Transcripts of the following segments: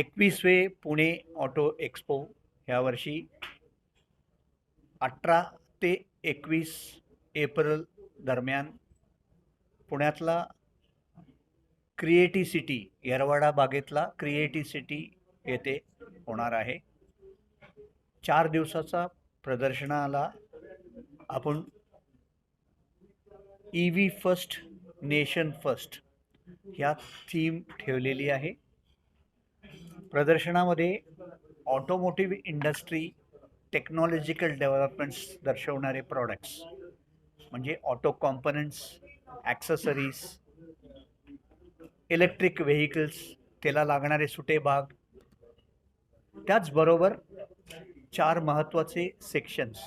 एकवीसवे Pune auto expo ह्या वर्षी अठरा ते एकवीस एप्रिल दरम्यान पुण्यातला क्रिएटी सिटी येरवाडा बागेतला क्रिएटी सिटी येथे होणार आहे. चार दिवसाचा प्रदर्शनाला आपण E V first nation first ह्या थीम ठेवलेली आहे. प्रदर्शनामध्ये ऑटोमोटिव्ह इंडस्ट्री टेक्नॉलॉजिकल डेव्हलपमेंट्स दर्शवणारे प्रॉडक्ट्स म्हणजे auto components accessories electric vehicles त्याला लागणारे सुटे भाग. त्याचबरोबर चार महत्त्वाचे सेक्शन्स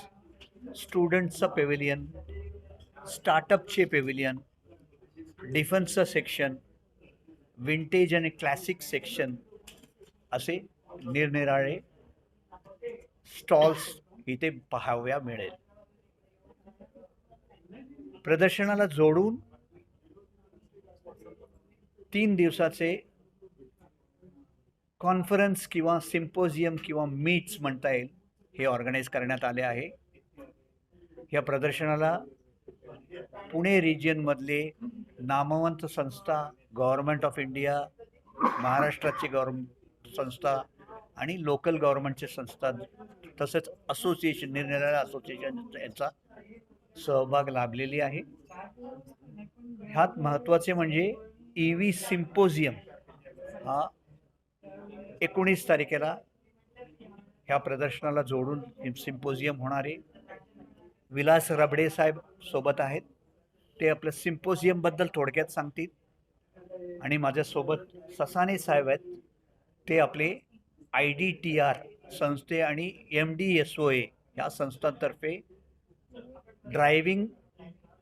स्टुडंट्सचं पेव्हिलियन स्टार्टअपचे पेव्हिलियन डिफन्सचं सेक्शन विंटेज आणि क्लासिक सेक्शन असे निरनिराळे स्टॉल्स इथे पाहाव्या मिळेल. प्रदर्शनाला जोडून तीन दिवसाचे कॉन्फरन्स किंवा सिम्पोजियम किंवा मीट्स म्हणता येईल हे ऑर्गनाईज करण्यात आले आहे. या प्रदर्शनाला पुणे रिजियनमधले नामवंत संस्था गव्हर्मेंट ऑफ इंडिया महाराष्ट्राची गव्हर्म संस्था आणि लोकल गव्हर्मेंटचे संस्था तसेच असोसिएशन निरनिराळ्या असोसिएशन यांचा सहभाग लाभलेली आहे. ह्यात महत्त्वाचे म्हणजे ई व्ही सिम्पोजियम हा एकोणीस तारखेला ह्या प्रदर्शनाला जोडून सिम्पोजियम होणारे विलास रबडे साहेब सोबत आहेत. ते आपलं सिम्पोजियमबद्दल थोडक्यात सांगतील. आणि माझ्यासोबत ससाने साहेब आहेत. ते आपले आय डी टी आर संस्थे आणि M D S O A ह्या संस्थांतर्फे ड्रायव्हिंग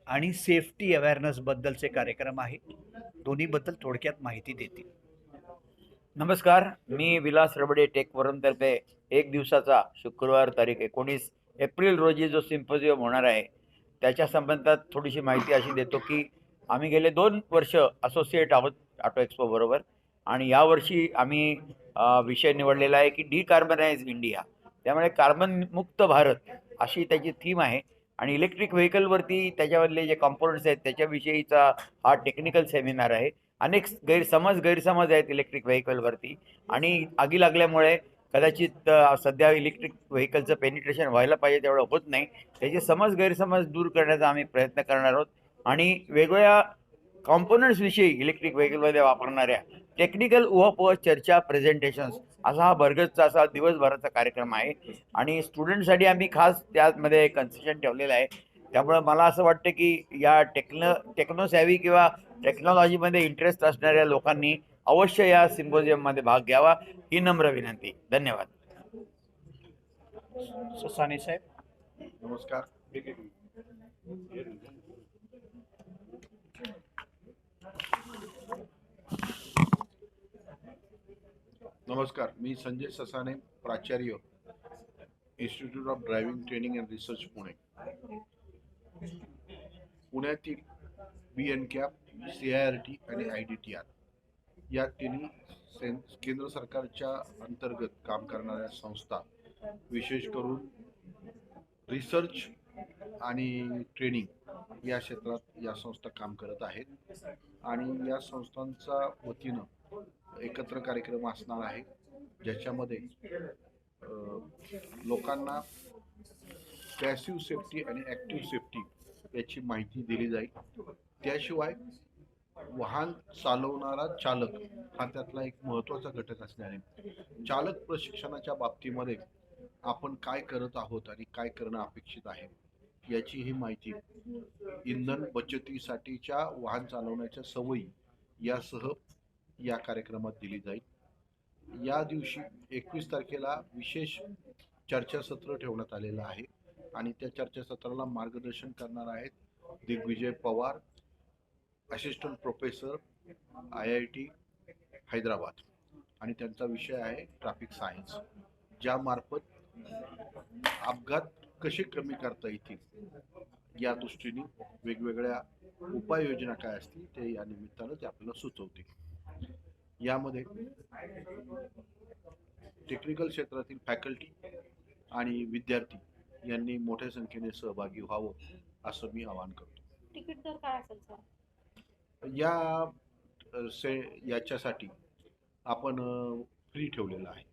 आणि सेफ्टी अवेअरनेसबद्दलचे कार्यक्रम आहे दोन्हीबद्दल थोडक्यात माहिती देतील नमस्कार मी विलास रबडे टेकवरूनतर्फे एक दिवसाचा शुक्रवार तारीख एकोणीस एप्रिल रोजी जो सिम्पोजियम होणार आहे त्याच्या संबंधात थोडीशी माहिती अशी देतो की आम्ही गेले दोन वर्ष असोसिएट आहोत ऑटो एक्सपोबरोबर आणि यावर्षी आम्ही विषय निवडलेला आहे की डिकार्बनाइज इंडिया त्यामुळे कार्बन मुक्त भारत अशी त्याची थीम आहे. आणि इलेक्ट्रिक व्हेकलवरती त्याच्यामधले जे कॉम्पोनंट्स आहेत त्याच्याविषयीचा हा टेक्निकल सेमिनार आहे. अनेक गैरसमज गैरसमज आहेत इलेक्ट्रिक व्हेकलवरती आणि आगी लागल्यामुळे कदाचित सध्या इलेक्ट्रिक व्हेकलचं पेनिट्रेशन व्हायला पाहिजे तेवढं होत नाही. त्याचे समज गैरसमज दूर करण्याचा आम्ही प्रयत्न करणार आहोत. आणि वेगवेगळ्या कॉम्पोनंट्सविषयी इलेक्ट्रिक व्हेकलमध्ये वापरणाऱ्या टेक्निकल उहापोह चर्चा प्रेझेंटेशन्स असा हा भरगतचा असा दिवसभराचा कार्यक्रम आहे. आणि स्टुडंटसाठी आम्ही खास त्यामध्ये कन्सेशन ठेवलेलं आहे. त्यामुळं मला असं वाटतं की या टेक्नो टेक्नोसॅव्ही किंवा टेक्नॉलॉजीमध्ये इंटरेस्ट असणाऱ्या लोकांनी अवश्य या सिम्पोजियममध्ये भाग घ्यावा ही नम्र विनंती. धन्यवाद. ससाने साहेब. नमस्कार. नमस्कार मी संजय ससाने प्राचार्य institute of driving training and research Pune. पुण्यातील B N cap C I R T आणि आय डी टी आर या तिन्ही सें केंद्र सरकारच्या अंतर्गत काम करणाऱ्या संस्था विशेष करून रिसर्च आणि ट्रेनिंग या क्षेत्रात या संस्था काम करत आहेत. आणि या संस्थांचा वतीनं एकत्र कार्यक्रम असणार आहे. ज्याच्यामध्ये लोकांना पॅसिव्ह सेफ्टी आणि ॲक्टिव्ह सेफ्टी याची माहिती दिली जाईल. त्याशिवाय वाहन चालवणारा चालक हा त्यातला एक महत्त्वाचा घटक असणार आहे. चालक प्रशिक्षणाच्या बाबतीमध्ये आपण काय करत आहोत आणि काय करणं अपेक्षित आहे याची ही माहिती इंधन बचतीसाठीच्या वाहन चालवण्याच्या सवयी यासह या कार्यक्रमात दिली जाईल. या दिवशी एकवीस तारखेला विशेष चर्चासत्र ठेवण्यात आलेलं आहे आणि त्या चर्चासत्राला मार्गदर्शन करणार आहेत Digvijay Pawar assistant professor I I T Hyderabad. आणि त्यांचा विषय आहे ट्रॅफिक सायन्स ज्यामार्फत अपघात कसे कमी करता येतील या दृष्टीने वेगवेगळ्या उपाययोजना काय असतील ते या निमित्तानं ते आपल्याला सुचवतील. यामध्ये टेक्निकल क्षेत्रातील फॅकल्टी आणि विद्यार्थी यांनी मोठ्या संख्येने सहभागी व्हावं असं मी आवाहन करतो. तिकीट दर काय असेल सर? या से याच्यासाठी आपण फ्री ठेवलेलं आहे.